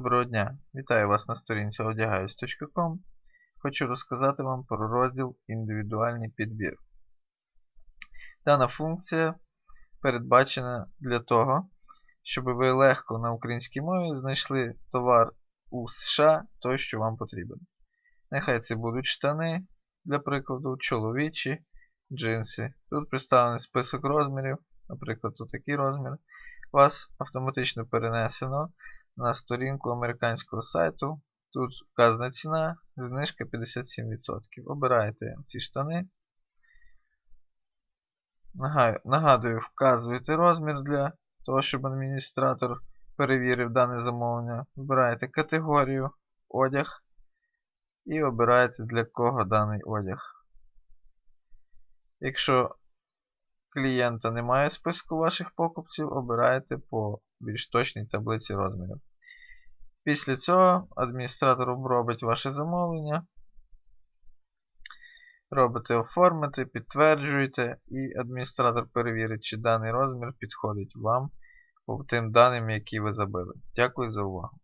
Доброго дня! Вітаю вас на сторінці одягаюсь.com. Хочу розказати вам про розділ Індивідуальний підбір. Дана функція передбачена для того, щоб ви легко на українській мові знайшли товар у США той, що вам потрібен. Нехай це будуть штани, для прикладу, чоловічі, джинси. Тут представлений список розмірів, наприклад, такий розмір. Вас автоматично перенесено на сторінку американського сайту. Тут вказана ціна, знижка 57%. Обираєте ці штани. Нагадую, вказуєте розмір для того, щоб адміністратор перевірив дане замовлення. Вибираєте категорію, одяг і обираєте для кого даний одяг. Якщо клієнта немає списку ваших покупців, обираєте по більш точній таблиці розмірів. Після цього адміністратор обробить ваше замовлення. Робите оформити, підтверджуєте, і адміністратор перевірить, чи даний розмір підходить вам по тим даним, які ви забили. Дякую за увагу.